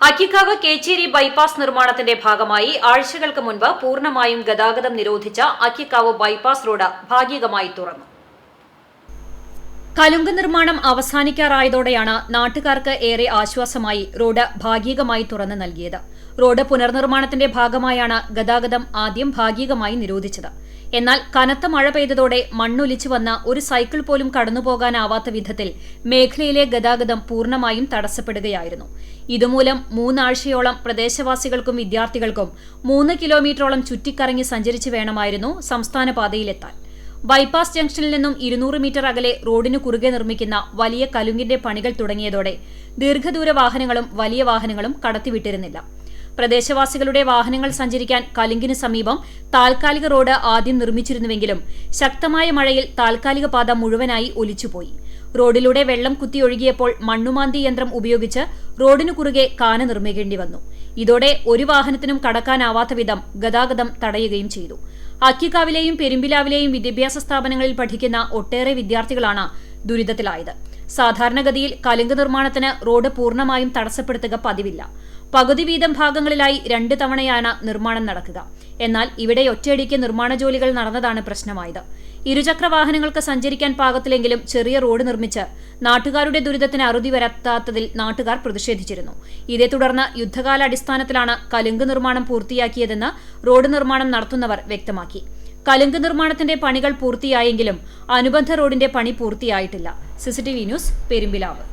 Akkikkavu Kecheri bypass നിർമ്മാണത്തിന്റെ ഭാഗമായി ആഴ്ചകൾക്ക് മുൻപ് പൂർണമായും ഗതാഗതം നിരോധിച്ച അക്കിക്കാവ് ബൈപ്പാസ് റോഡ് ഭാഗികമായി തുറന്നു. കലുങ്ക് നിർമ്മാണം അവസാനിക്കാറായതോടെയാണ് നാട്ടുകാർക്ക് ഏറെ ആശ്വാസമായി റോഡ് ഭാഗികമായി തുറന്നു നൽകിയത്. റോഡ് പുനർനിർമ്മാണത്തിന്റെ ഭാഗമായാണ് ഗതാഗതം ആദ്യം ഭാഗികമായി നിരോധിച്ചത്. എന്നാൽ കനത്ത മഴ പെയ്തതോടെ മണ്ണൊലിച്ചു വന്ന ഒരു സൈക്കിൾ പോലും കടന്നുപോകാനാവാത്ത വിധത്തിൽ മേഖലയിലെ ഗതാഗതം പൂർണമായും തടസ്സപ്പെടുകയായിരുന്നു. ഇതുമൂലം മൂന്നാഴ്ചയോളം പ്രദേശവാസികൾക്കും വിദ്യാർത്ഥികൾക്കും മൂന്ന് കിലോമീറ്ററോളം ചുറ്റിക്കറങ്ങി സഞ്ചരിച്ചു വേണമായിരുന്നു സംസ്ഥാന പാതയിലെത്താൻ. ബൈപ്പാസ് ജംഗ്ഷനിൽ നിന്നും ഇരുന്നൂറ് മീറ്റർ അകലെ റോഡിനു കുറുകെ നിർമ്മിക്കുന്ന വലിയ കലുങ്കിന്റെ പണികൾ തുടങ്ങിയതോടെ ദീർഘദൂര വാഹനങ്ങളും വലിയ വാഹനങ്ങളും കടത്തിവിട്ടിരുന്നില്ല. പ്രദേശവാസികളുടെ വാഹനങ്ങൾ സഞ്ചരിക്കാൻ കലുങ്കിന് സമീപം താൽക്കാലിക റോഡ് ആദ്യം നിർമ്മിച്ചിരുന്നുവെങ്കിലും ശക്തമായ മഴയിൽ താൽക്കാലിക പാത മുഴുവനായി ഒലിച്ചുപോയി. റോഡിലൂടെ വെള്ളം കുത്തിയൊഴുകിയപ്പോൾ മണ്ണുമാന്തി യന്ത്രം ഉപയോഗിച്ച് റോഡിനു കുറുകെ കാന നിർമ്മിക്കേണ്ടി വന്നു. ഇതോടെ ഒരു വാഹനത്തിനും കടക്കാനാവാത്ത വിധം ഗതാഗതം തടയുകയും ചെയ്തു. അക്കിക്കാവിലെയും പെരുമ്പിലാവിലെയും വിദ്യാഭ്യാസ സ്ഥാപനങ്ങളിൽ പഠിക്കുന്ന ഒട്ടേറെ വിദ്യാർത്ഥികളാണ് ദുരിതത്തിലായത്. സാധാരണഗതിയിൽ കലുങ്ക് നിർമ്മാണത്തിന് റോഡ് പൂർണമായും തടസ്സപ്പെടുത്തുക പതിവില്ല. പകുതി വീതം ഭാഗങ്ങളിലായി രണ്ട് തവണയാണ് നിർമ്മാണം നടക്കുക. എന്നാൽ ഇവിടെ ഒറ്റയടിക്ക് നിർമ്മാണ ജോലികൾ നടന്നതാണ് പ്രശ്നമായത്. ഇരുചക്ര വാഹനങ്ങൾക്ക് സഞ്ചരിക്കാൻ പാകത്തിലെങ്കിലും ചെറിയ റോഡ് നിർമ്മിച്ച് നാട്ടുകാരുടെ ദുരിതത്തിന് അറുതി വരത്താത്തതിൽ നാട്ടുകാർ പ്രതിഷേധിച്ചിരുന്നു. ഇതേ തുടർന്ന് യുദ്ധകാലാടിസ്ഥാനത്തിലാണ് കലുങ്ക് നിർമ്മാണം പൂർത്തിയാക്കിയതെന്ന് റോഡ് നിർമ്മാണം നടത്തുന്നവർ വ്യക്തമാക്കി. കലുങ്ക് നിർമ്മാണത്തിന്റെ പണികൾ പൂർത്തിയായെങ്കിലും അനുബന്ധ റോഡിന്റെ പണി പൂർത്തിയായിട്ടില്ല. CCTV news Perumpilavu.